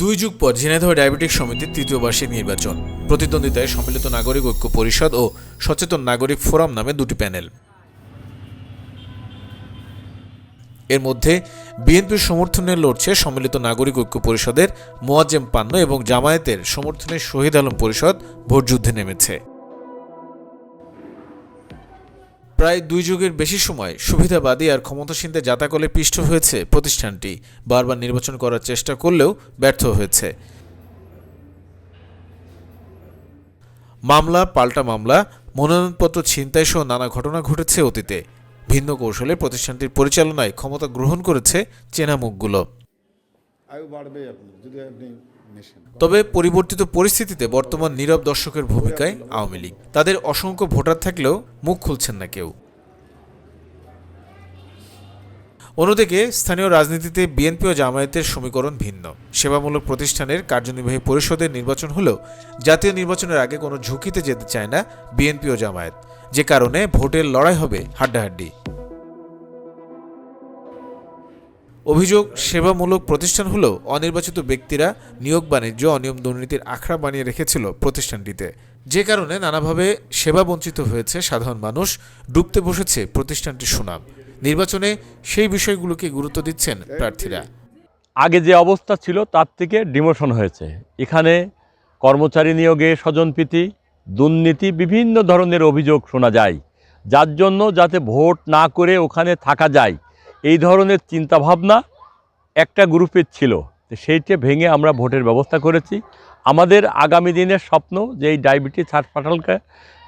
দুই যুগ পর ঝিনাইদহ ডায়াবেটিক সমিতির তৃতীয় বার্ষিক নির্বাচন। প্রতিদ্বন্দ্বিতায় সম্মিলিত নাগরিক ঐক্য পরিষদ ও সচেতন নাগরিক ফোরাম নামে দুটি প্যানেল। এর মধ্যে বিএনপির সমর্থনে লড়ছে সম্মিলিত নাগরিক ঐক্য পরিষদের মোয়াজ্জেম পান্ন এবং জামায়াতের সমর্থনে শহীদ আলম পরিষদ ভোটযুদ্ধে নেমেছে। প্রায় দুই যুগের বেশি সময় সুবিধাবাদী আর ক্ষমতাসীনদের জাতাকলে পিষ্ট হয়েছে প্রতিষ্ঠানটি। বারবার নির্বাচন করার চেষ্টা করলেও ব্যর্থ হয়েছে। মামলা, পাল্টা মামলা, মনোনয়নপত্র ছিনতাই সহ নানা ঘটনা ঘটেছে অতীতে। ভিন্ন কৌশলে প্রতিষ্ঠানটির পরিচালনায় ক্ষমতা গ্রহণ করেছে চেনা মুখগুলো আয়ু বাড়বে আপনি যদি আপনি তবে পরিবর্তিত পরিস্থিতিতে বর্তমান নীরব দর্শকের ভূমিকায় আওয়ামী লীগ। তাদের অসংখ্য ভোটার থাকলেও মুখ খুলছেন না কেউ। অন্যদিকে স্থানীয় রাজনীতিতে বিএনপি ও জামায়াতের সমীকরণ ভিন্ন। সেবামূলক প্রতিষ্ঠানের কার্যনির্বাহী পরিষদের নির্বাচন হলেও জাতীয় নির্বাচনের আগে কোনো ঝুঁকিতে যেতে চায় না বিএনপি ও জামায়াত। যে কারণে ভোটের লড়াই হবে হাড্ডাহাড্ডি। অভিযোগ, সেবামূলক প্রতিষ্ঠান হলেও অনির্বাচিত ব্যক্তিরা নিয়োগ, বাণিজ্য, অনিয়ম দুর্নীতির আখড়া বানিয়ে রেখেছিল প্রতিষ্ঠানটিতে। যে কারণে নানাভাবে সেবা বঞ্চিত হয়েছে সাধারণ মানুষ, ডুবতে বসেছে প্রতিষ্ঠানটির সুনাম। নির্বাচনে সেই বিষয়গুলোকে গুরুত্ব দিচ্ছেন প্রার্থীরা। আগে যে অবস্থা ছিল তার থেকে ডিমোশন হয়েছে। এখানে কর্মচারী নিয়োগে স্বজনপ্রীতি দুর্নীতি, বিভিন্ন ধরনের অভিযোগ শোনা যায়। যার জন্য যাতে ভোট না করে ওখানে থাকা যায়। এই ধরনের চিন্তাভাবনা একটা গ্রুপের ছিল সেইটা ভেঙে আমরা ভোটের ব্যবস্থা করেছি। আমাদের আগামী দিনের স্বপ্ন যে এই ডায়াবেটিস হাসপাতালকে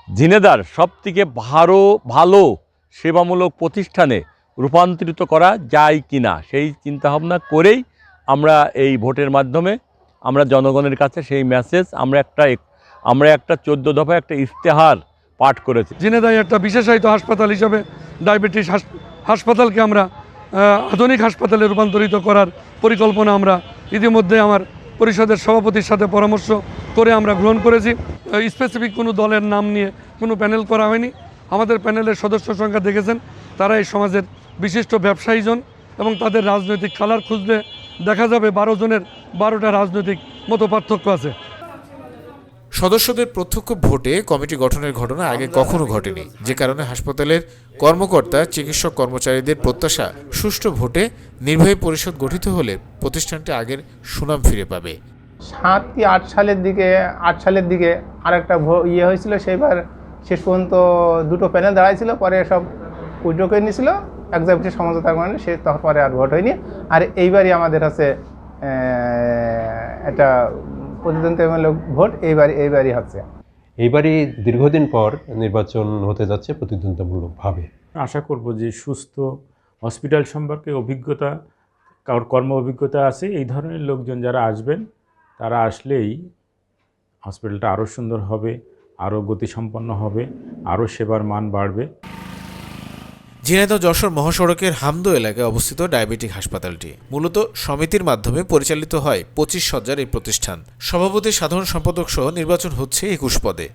ঝিনেদার সব থেকে ভালো ভালো সেবামূলক প্রতিষ্ঠানে রূপান্তরিত করা যায় কি না, সেই চিন্তাভাবনা করেই আমরা এই ভোটের মাধ্যমে আমরা জনগণের কাছে সেই মেসেজ আমরা একটা আমরা একটা চোদ্দ দফা একটা ইশতেহার পাঠ করেছি। ঝিনেদায় একটা বিশেষায়িত হাসপাতাল হিসাবে ডায়াবেটিস হাস- হাসপাতালকে আমরা আধুনিক হাসপাতালে রূপান্তরিত করার পরিকল্পনা আমরা ইতিমধ্যে আমার পরিষদের সভাপতির সাথে পরামর্শ করে আমরা গ্রহণ করেছি। স্পেসিফিক কোনো দলের নাম নিয়ে কোনো প্যানেল করা হয়নি। আমাদের প্যানেলের সদস্য সংখ্যা দেখেছেন। তারা এই সমাজের বিশিষ্ট ব্যবসায়ীজন এবং তাদের রাজনৈতিক কালার খুঁজলে দেখা যাবে বারো জনের বারোটা রাজনৈতিক মত পার্থক্য আছে। সদস্যদের প্রত্যক্ষ ভোটে কমিটি গঠনের ঘটনা আগে কখনো ঘটেনি যে কারণে হাসপাতালের কর্মকর্তা চিকিৎসক কর্মচারীদের প্রত্যাশা সুষ্ঠু ভোটে নির্বাহী পরিষদ গঠিত হলে প্রতিষ্ঠানটি আগের সুনাম ফিরে পাবে। সাত কি আট সালের দিকে আট সালের দিকে আরেকটা ভো- ইয়ে হয়েছিল সেইবার শেষ পর্যন্ত দুটো প্যানেল দাঁড়াইছিল পরে সব উইড্রো করে নিয়েছিল এক্সামিটি সমঝোতার কারণে সে তারপরে আর ভোট হয়নি। আর এইবারই আমাদের আছে একটা প্রতিদ্বন্দ্বীমূলক ভোট এইবারই এইবারই হচ্ছে। এইবারই দীর্ঘদিন পর নির্বাচন হতে যাচ্ছে প্রতিদ্বন্দ্বিমূলকভাবে আশা করব যে সুস্থ হসপিটাল সম্পর্কে অভিজ্ঞতা কারোর কর্ম অভিজ্ঞতা আছে এই ধরনের লোকজন যারা আসবেন তারা আসলেই হসপিটালটা আরও সুন্দর হবে আরও গতিসম্পন্ন হবে আরও সেবার মান বাড়বে। ঝিনাইদহ যশোর মহাসড়কের হামদো এলাকায় অবস্থিত ডায়াবেটিক হাসপাতালটি মূলত সমিতির মাধ্যমে পরিচালিত হয় পঁচিশ সজ্জার এই প্রতিষ্ঠান। সভাপতি সাধারণ সম্পাদক সহ নির্বাচন হচ্ছে একুশ পদে।